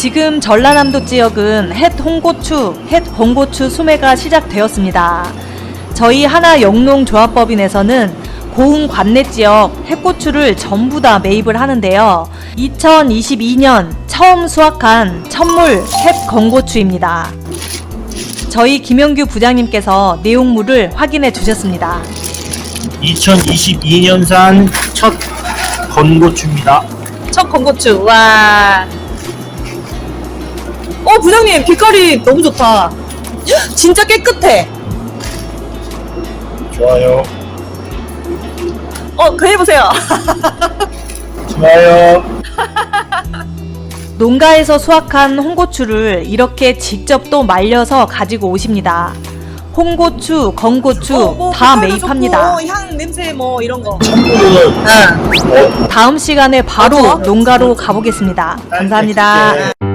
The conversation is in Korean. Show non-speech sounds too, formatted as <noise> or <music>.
지금 전라남도 지역은 햇 홍고추, 햇 홍고추 수매가 시작되었습니다. 저희 하나 영농조합법인에서는 고흥 관내 지역 햇고추를 전부 다 매입을 하는데요. 2022년 처음 수확한 첫물 햇 건고추입니다. 저희 김영규 부장님께서 내용물을 확인해 주셨습니다. 2022년산 첫 건고추입니다. 첫 건고추. 와. 어, 부장님, 빛깔이 너무 좋다. 헉, 진짜 깨끗해. 좋아요. 어, 그 해보세요. 좋아요. <laughs> 농가에서 수확한 홍고추를 이렇게 직접 또 말려서 가지고 오십니다. 홍고추, 건고추 어, 뭐다 빛깔도 매입합니다. 좋고, 향, 냄새 뭐 이런 거. 참고로 응. 어, 다음 시간에 바로 어, 좋아. 농가로 가보겠습니다. 감사합니다. 네.